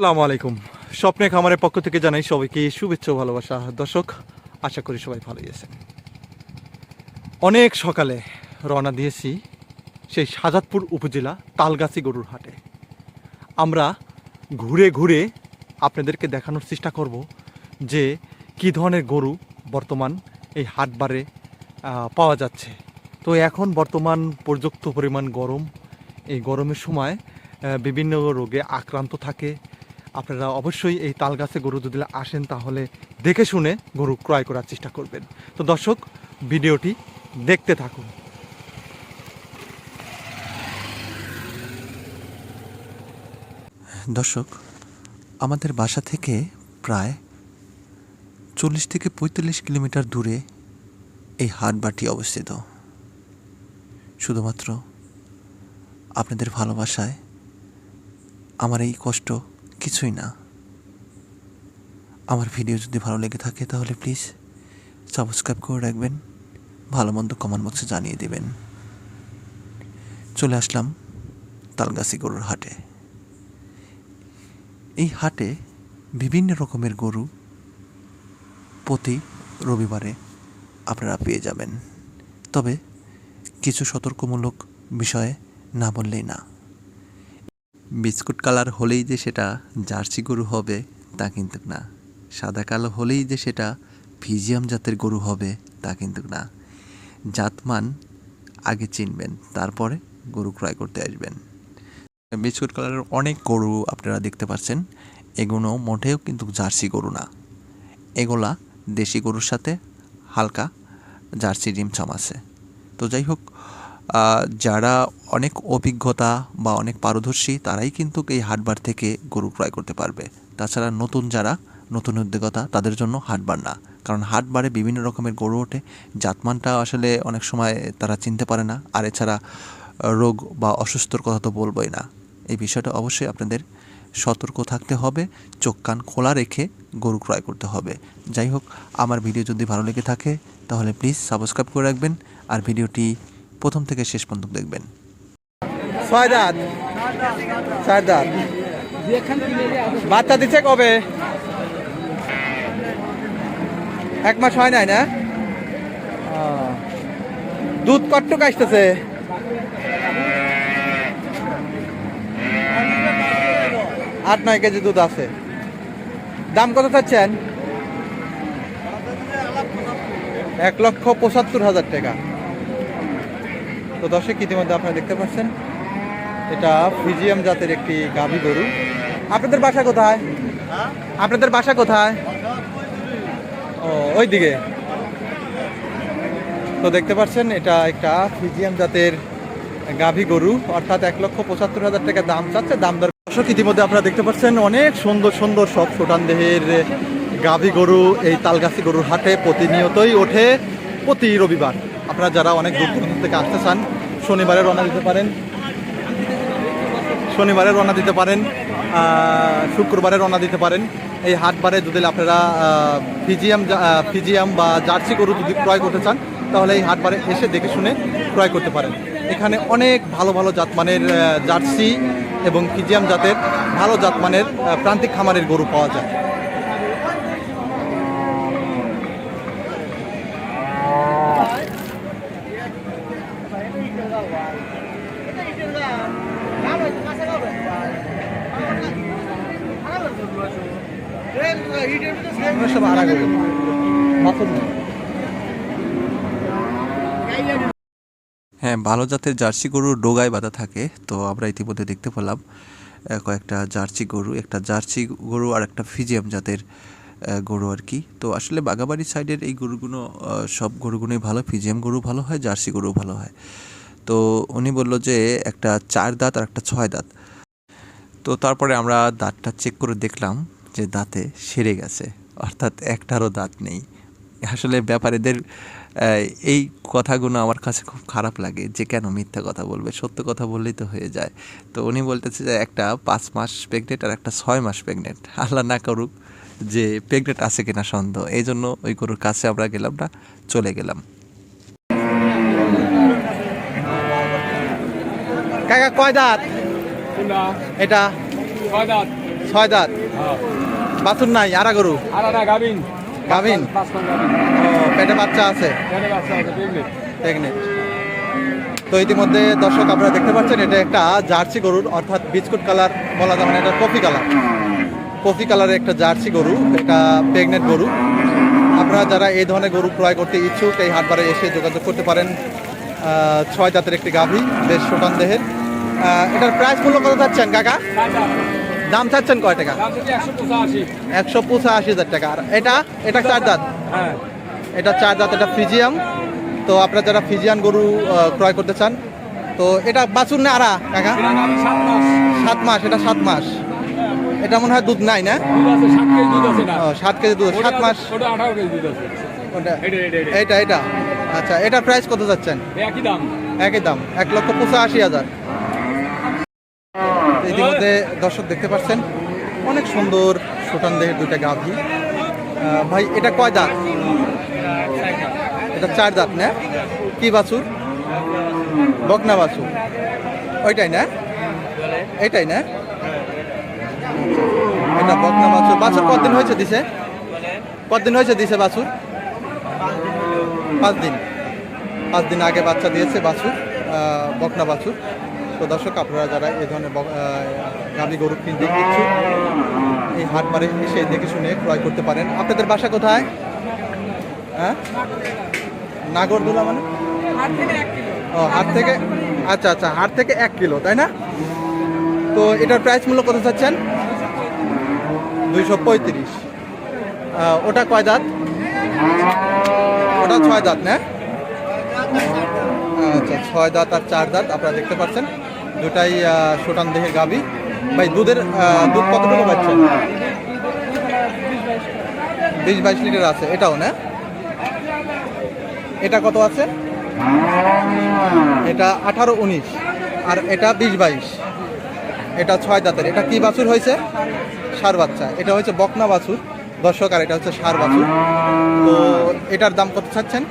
আসসালামু আলাইকুম। স্বপ্নে খামারের পক্ষ থেকে জানাই সবাইকে শুভেচ্ছা ভালোবাসা। দর্শক, আশা করি সবাই ভালোই আছেন। অনেক সকালে রওনা দিয়েছি সেই শাজাদপুর উপজেলা তালগাছি গরুর হাটে। আমরা ঘুরে ঘুরে আপনাদেরকে দেখানোর চেষ্টা করব যে কি ধরনের গরু বর্তমান এই হাটবারে পাওয়া যাচ্ছে। তো এখন বর্তমান পর্যাপ্ত পরিমাণ গরম। এই গরমের সময় বিভিন্ন রোগে আক্রান্ত থাকে। আপনারা অবশ্যই এই তাল গাছে গরু যদি আসেন, তাহলে দেখে শুনে গরু ক্রয় করার চেষ্টা করবেন। তো দর্শক, ভিডিওটি দেখতে থাকুন। দর্শক, আমাদের বাসা থেকে প্রায় চল্লিশ থেকে পঁয়তাল্লিশ কিলোমিটার দূরে এই হাটবাটি অবস্থিত। শুধুমাত্র আপনাদের ভালোবাসায় আমার এই কষ্ট কিছুই না। আমার ভিডিও যদি ভালো লেগে থাকে তাহলে প্লিজ সাবস্ক্রাইব করে রাখবেন, ভালো মন্দ কমেন্ট বক্সে জানিয়ে দেবেন। চলে আসলাম তালগাছি গরুর হাটে। এই হাটে বিভিন্ন রকমের গরু প্রতি রবিবারে আপনারা পেয়ে যাবেন। তবে কিছু সতর্কমূলক বিষয়ে না বললেই না। বিস্কুট কালার হলেই যে সেটা জার্সি গরু হবে, তা কিন্তু না। সাদা কালো হলেই যে সেটা ফিজিয়াম জাতের গরু হবে, তা কিন্তু না। জাতমান আগে চিনবেন, তারপরে গরু ক্রয় করতে আসবেন। বিস্কুট কালারের অনেক গরু আপনারা দেখতে পাচ্ছেন এগুলো মোটেও কিন্তু জার্সি গরু না। এগুলা দেশি গরুর সাথে হালকা জার্সি ডিম আছে। তো যাই হোক যারা অনেক অভিজ্ঞতা বা অনেক পারদর্শী, তারাই কিন্তু এই হাটবার থেকে গরু ক্রয় করতে পারবে। তাছাড়া নতুন যারা, নতুন উদ্যোগতা তাদের জন্য হাটবার না। কারণ হাটবারে বিভিন্ন রকমের গরু ওঠে, জাতমানটা আসলে অনেক সময় তারা চিনতে পারে না। আর এছাড়া রোগ বা অসুস্থর কথা তো বলবই না। এই বিষয়টা অবশ্যই আপনাদের সতর্ক থাকতে হবে, চোখ কান খোলা রেখে গরু ক্রয় করতে হবে। যাই হোক, আমার ভিডিও যদি ভালো লেগে থাকে, তাহলে প্লিজ সাবস্ক্রাইব করে রাখবেন। আর ভিডিওটি প্রথম থেকে শেষ পর্যন্ত দেখবেন। দাঁত বাচ্চা দিচ্ছে কবে? এক মাস হয় নাই না? দুধ কটটুক আসতেছে আট, নয় কেজি দুধ আছে। দাম কত চাচ্ছেন? এক লক্ষ পঁচাত্তর হাজার টাকা। তো দর্শক, ইতিমধ্যে আপনারা দেখতে পাচ্ছেন, এটা ফিজিয়াম জাতের একটি গাভী গরু। আপনাদের বাসা কোথায়? আপনাদের বাসা কোথায়? ও ওই দিকে তো দেখতে পাচ্ছেন, এটা একটা ফিজিয়াম জাতের গাভী গরু, অর্থাৎ এক লক্ষ পঁচাত্তর হাজার টাকা দাম চাচ্ছে, দাম দর দর্শক, ইতিমধ্যে আপনারা দেখতে পাচ্ছেন, অনেক সুন্দর সুন্দর সব ছোটান দেহের গাভী গরু, এই তালগাছি গরুর হাটে প্রতিনিয়তই ওঠে প্রতি রবিবার। আপনারা যারা অনেক দূর দূরান্ত থেকে আসতে চান, শনিবারে রওনা দিতে পারেন। শনিবারে রওনা দিতে পারেন শুক্রবারে রওনা দিতে পারেন। এই হাটবারে যদি আপনারা ফিজিয়াম ফিজিয়াম বা জার্সি গরু যদি ক্রয় করতে চান, তাহলে এই হাটবারে এসে দেখে শুনে ক্রয় করতে পারেন। এখানে অনেক ভালো ভালো জাতমানের জার্সি এবং ফিজিয়াম জাতের ভালো জাতমানের প্রান্তিক খামারের গরু পাওয়া যায়। হ্যাঁ ভালো জাতের জার্সি গরুর ডোগায় বাঁধা থাকে, তো আমরা ইতিমধ্যে দেখতে পেলাম কয়েকটা জার্সি গরু, একটা জার্সি গরু আর একটা ফিজিয়াম জাতের গরু আর কি। তো আসলে বাগাবাড়ি সাইডের এই গরুগুলো সব গরুগুলোই ভালো, ফিজিয়াম গরু ভালো হয়, জার্সি গরু ভালো হয়। তো উনি বলল যে একটা চার দাঁত আর একটা ছয় দাঁত। তো তারপরে আমরা দাঁতটা চেক করে দেখলাম যে দাঁতে সেরে গেছে অর্থাৎ একটারও দাঁত নেই। আসলে ব্যাপারীদের এই কথাগুলো আমার কাছে খুব খারাপ লাগে যে কেন মিথ্যা কথা বলবে সত্য কথা বললেই তো হয়ে যায়। তো উনি বলতেছে যে একটা পাঁচ মাস প্রেগনেন্ট আর একটা ছয় মাস প্রেগনেন্ট আল্লাহ না করুক যে প্রেগনেন্ট আছে কিনা সন্দেহ। এই জন্য ওই গরুর কাছে আমরা গেলাম না চলে গেলাম। কাকা কয় দাঁত? এটা? ছয় দাঁত? ছয় দাঁত। হ্যাঁ। বাছুর নাই আরা গরু গাভিন? ও, পেটে বাচ্চা আছে? প্রেগনেন্ট তো ইতিমধ্যে দর্শক আপনারা দেখতে পাচ্ছেন এটা একটা জার্সি গরুর অর্থাৎ বিস্কুট কালার বলা যাবে না এটা কফি কালার। কফি কালারের একটা জার্সি গরু এটা প্রেগনেন্ট গরু। আপনারা যারা এই ধরনের গরু ক্রয় করতে ইচ্ছুক এই হাটবারে এসে যোগাযোগ করতে পারেন। ছয় জাতের একটি গাভী বেশ শোটান দেহের। এটার প্রাইস মূল্য কত চাচ্ছেন কাকা? দাম চাচ্ছেন কয় টাকা? একশো পঁচাশি। হাজার টাকা। আর এটা এটা চার দাঁত? হ্যাঁ। এটা চার দাঁত এটা ফিজিয়াম তো আপনারা যারা ফিজিয়ান গরু ক্রয় করতে চান তো এটা বাছুর না আরা কাকা সাত মাস। এটা সাত মাস। এটা মনে হয় দুধ নাই না? সাত কেজি দুধ সাত মাস। এটা এটা আচ্ছা এটা প্রাইস কত যাচ্ছেন? একই দাম। একই দাম এক লক্ষ পঁচাশি হাজার। ইতিমধ্যে দর্শক দেখতে পাচ্ছেন, অনেক সুন্দর সুটান দেহের দুইটা গাভী। ভাই, এটা কয় দাঁত? এটা চার দাঁত না? কি বাছুর? বকনা বাছুর। ওইটাই না? এটাই না? এটা বকনা বাছুর। বাছুর কতদিন হয়েছে দিছে? কতদিন হয়েছে দিছে বাছুর? পাঁচ দিন। পাঁচ দিন আগে বাচ্চা দিয়েছে বাছুর বকনা বাছুর। তো দর্শক আপনারা যারা এই ধরনের আহ, গরু কিনতে ইচ্ছুক এই হাট বারে এসে দেখে শুনে ক্রয় করতে পারেন। আপনাদের বাসা কোথায়? হ্যাঁ? নাগরদোলা মানে? ও হাট থেকে আচ্ছা আচ্ছা হাট থেকে এক কিলো তাই না? তো এটার প্রাইস মূল্য কত চাচ্ছেন? দুইশো পঁয়ত্রিশ। ওটা কয় দাঁত? ওটা ছয় দাঁত না? আচ্ছা ছয় দাঁত আর চার দাঁত আপনারা দেখতে পাচ্ছেন। দুটাই সুটান দেহের গাবি ভাই, দুধের দুধ কতটুকু পাচ্ছেন? বিশ বাইশ লিটার আছে, এটাও না? এটা কত আছে? এটা আঠারো উনিশ, আর এটা বিশ বাইশ। এটা ছয় দাঁতের। এটা কি বাছুর হয়েছে? সার বাচ্চা। এটা হয়েছে বকনা বাছুর। দর্শক, আর এটা হচ্ছে সার বাছুর। তো এটার দাম কত চাচ্ছেন?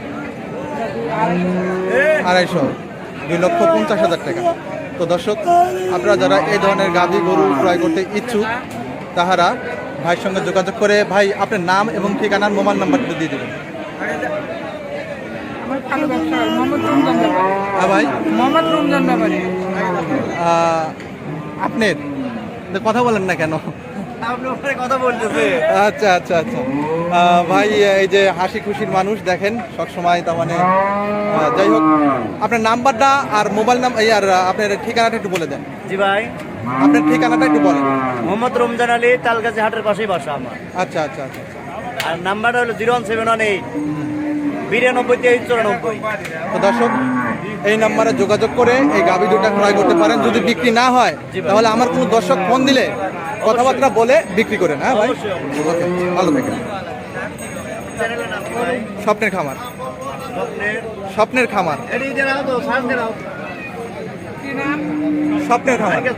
আড়াইশো। দুই লক্ষ পঞ্চাশ হাজার টাকা। তো দর্শক আপনারা যারা এই ধরনের গাভী গরু ক্রয় করতে ইচ্ছুক তাহারা ভাইয়ের সঙ্গে যোগাযোগ করে ভাই আপনার নাম এবং ঠিকানার মোবাইল নাম্বারটা দিয়ে দেবেন। ব্যবসা হয় মোহাম্মদ রমজান ব্যাপারে। ভাই। মোহাম্মদ রমজান ব্যাপারে। আপনার? কথা বলেন না কেন? কথা বলতেছে। আচ্ছা আচ্ছা আচ্ছা। ভাই এই যে হাসি খুশির মানুষ দেখেন সবসময় তার মানে যাই হোক আপনার নাম্বারটা আর মোবাইল নাম্বার আর আপনার ঠিকানাটা একটু বলে দেন। জি ভাই। আপনার ঠিকানাটা একটু বলেন। মোহাম্মদ রমজান আলী তালগাছি হাটের পাশেই বাসা আমার। আচ্ছা আচ্ছা আচ্ছা আচ্ছা। আর নাম্বারটা হলো zero one seven one eight. বিরানব্বই তেইশ চুরানব্বই। তো দর্শক এই নাম্বারে যোগাযোগ করে এই গাভী দুটা ক্রয় করতে পারেন। যদি বিক্রি না হয় তাহলে আমার কোনো দর্শক ফোন দিলে কথাবার্তা বলে বিক্রি করেন হ্যাঁ ভাই? ভালো থাকেন। স্বপ্নের খামার। স্বপ্নের খামার। স্বপ্নের খামার। প্যাকেজ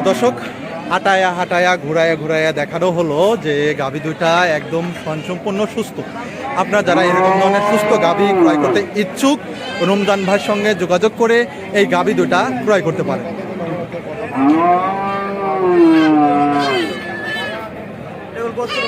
তো দর্শক, হাঁটায়া হাঁটায়া, ঘুরায়া ঘুরায়া দেখানো হলো যে গাভী দুইটা একদম সম্পূর্ণ সুস্থ। আপনারা যারা এরকম ধরনের সুস্থ গাভী ক্রয় করতে ইচ্ছুক, রমজান ভাইয়ের সঙ্গে যোগাযোগ করে এই গাভী দুটা ক্রয় করতে পারেন। করতে